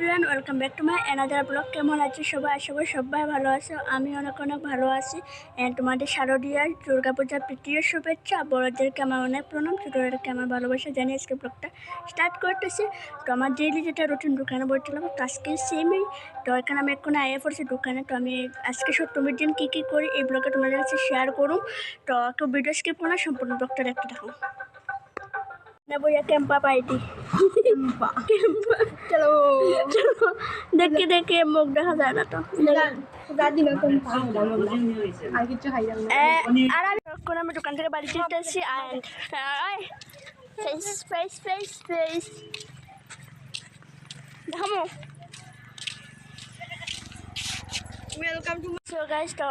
Everyone welcome back to my another blog কেমন আছে সবাই? আশা করি সবাই ভালো আছো। আমি অনেক অনেক ভালো আছি। অ্যান্ড তোমাদের শারদীয়ার দুর্গাপূজার প্রীতীয় শুভেচ্ছা বড়দেরকে আমার অনেক প্রণাম ছোটোদেরকে আমার ভালোবাসা জানিয়ে আজকে ব্লগটা স্টার্ট করতেছি। তো আমার ডেইলি যেটা রুটিন দোকানে বলছিলাম তো আজকে সেমই তো এখানে আমি এখন আয়ে পড়ছি দোকানে। তো আমি আজকে সপ্তমীর দিন কী কী করি এই ব্লগে তোমাদের কাছে শেয়ার করুন। তো কেউ ভিডিও স্কিপ করো না সম্পূর্ণ ব্লগটা দেখতে দেখো না বইয়া ক্যাম্পা পাইটি চলো দেখে দেখে মুখ দেখা যায় না তো। আর আমি তখন আমি দোকান থেকে বাড়ি যেতে আসছি ওয়েলকাম টু সো তো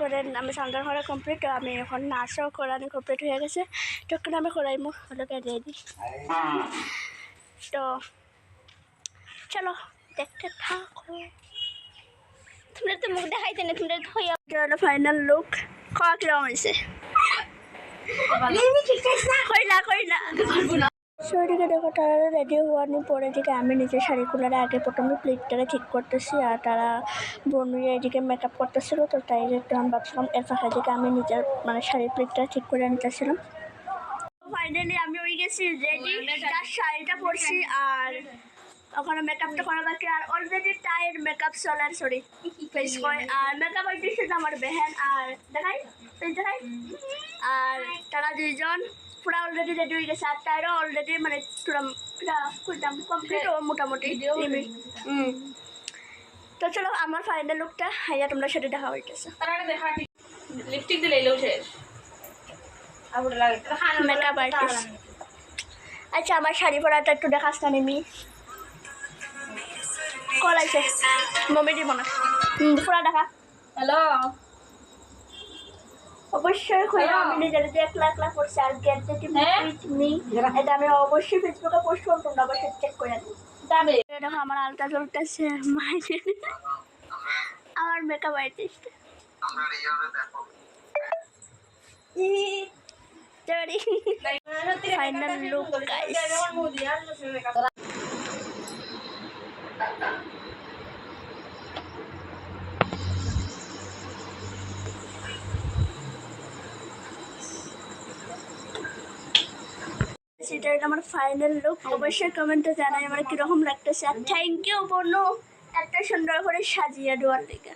করে আমি সান্দার করা কমপ্লিট তো আমি এখন নাচও করানো কমপ্লিট হয়ে গেছে। তখন আমি করাই মুখ হলোকে রেডি তো চলো। দেখতে থাকো। তোমরা তো মুখ দেখাইতে না তোমরা হলো ফাইনাল লুক কিরম হয়েছে? কইলা কইলা শরীরকে দেখো তারা রেডি হওয়ার পরে আমি নিজের শাড়িগুলোর আগে প্রথমে প্লেটটাকে ঠিক করতেছি আর তারা বনুয়া এদিকে মেকআপ করতেছিল তো তাই একটু আমি ভাবছিলাম এর ফাঁকা দিকে আমি নিজের মানে শাড়ির প্লেটটা ঠিক করে নিতেছিলাম। ফাইনালি আমি ওই গেছি রেডি তার শাড়িটা পরছি আর ওখানে মেকআপটা করা বাকি আর অলরেডি টাইর মেকআপ চলার সরি ফেস করে আর মেকআপ আর্টিস্ট আমার বেহেন আর দেখাই দেখাই। আর তারা দুইজন পুরা অলরেডি রেডি হয়ে গেছে আর তাইরও অলরেডি মানে পুরা কমপ্লিট মোটামুটি হুম। তো চলো আমার ফাইনাল লুকটা হাইয়া তোমরা সেটা দেখা হইতেছে লিপস্টিক দিলে এলো শেষ। মেকআপ আর্টিস্ট আচ্ছা আমার শাড়ি পরাটা একটু দেখাস না নিমি। কল মমি দিব না। পুরা দেখা। হ্যালো অবশ্যই আমি নিজের যে একলা একলা করছি আর গেট যেটি হ্যাঁ? মি এটা আমি অবশ্যই ফেসবুকে পোস্ট করব তোমরা অবশ্যই চেক করে যাবে। দেখো আমার আলতা চলতেছে মাইনে আমার makeup artist final look guys এটা আমার ফাইনাল লুক অবশ্যই কমেন্টে জানাই আমার কীরকম লাগতেছে। আর থ্যাংক ইউ বনু। একটা সুন্দর করে সাজিয়ে দেওয়ার দিকে।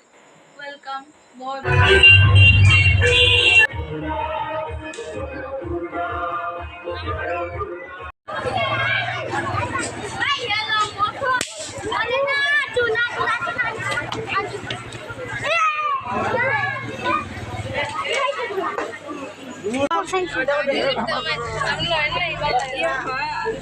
ওয়েলকাম আমার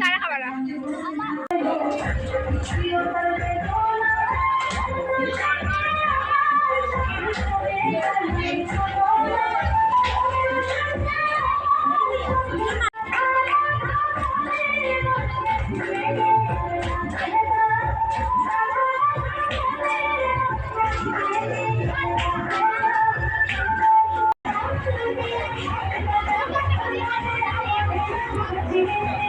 সারা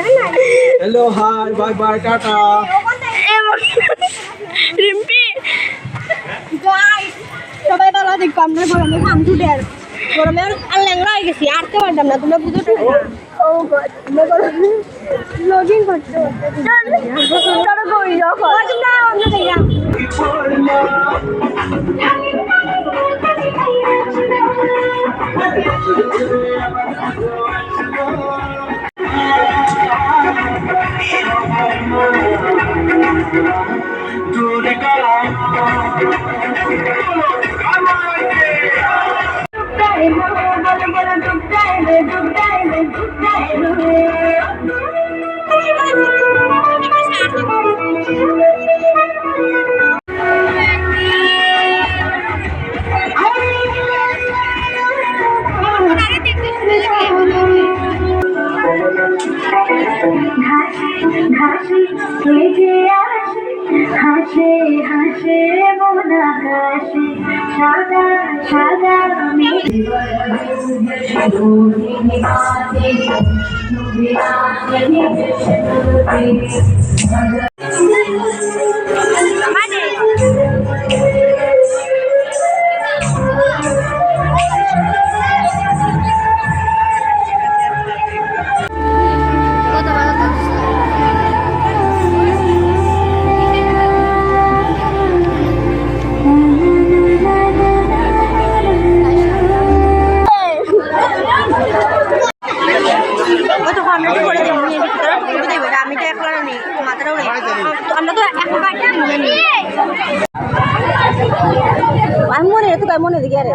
hello hi bye bye tata Rimpi. সবাই ভালো দেখো আমরা গরমে আর গরমে আর আর ল্যাংড়া হয়ে গেছি আরতে পারতাম না তোমরা বুঝো তো। ও গড ব্লগিং করতে তারা কই যখন না অন্য জায়গা দূর করো। ঘাসে হেঁটে আসে হাসে হাসে মন আকাশে সাদা সাদা ওই তো আমরা তো করে দেবো তোরা টুকু দেবো আমি তো একবার নেই মাথাটাও নেই আমরা তো আমি মনে তো মনে আরে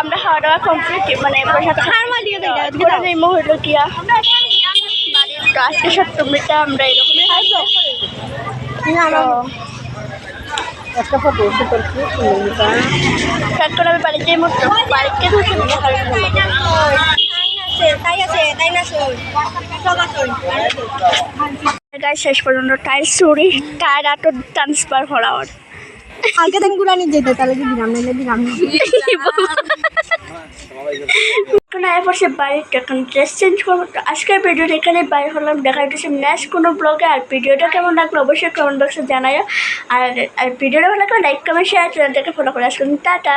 আমরা খাওয়া দাওয়া কমপ্লিট মানে কিয়া তো আজকে সপ্তমীটা আমরা এরকমই একটা ফটো করে আমি বাড়িতে মতো বাড়িতে শেষ পর্যন্ত টায়ার চুরি টায়ার আটো ট্রান্সফার করা ওর কালকে দিনগুলা নিয়ে যেতে তাহলে কি না দিলাম এখন এরপর সে বাড়িতে এখন ড্রেস চেঞ্জ করব তো আজকের ভিডিওটা এখানে বাইরে হলাম। দেখা নেক্সট কোনো ব্লগে আর ভিডিওটা কেমন লাগল অবশ্যই কমেন্ট বক্সে জানাই আর আর ভিডিওটা ভালো লাগলে লাইক কমেন্ট শেয়ার চ্যানেলটাকে ফলো করে আসবেন। টাটা।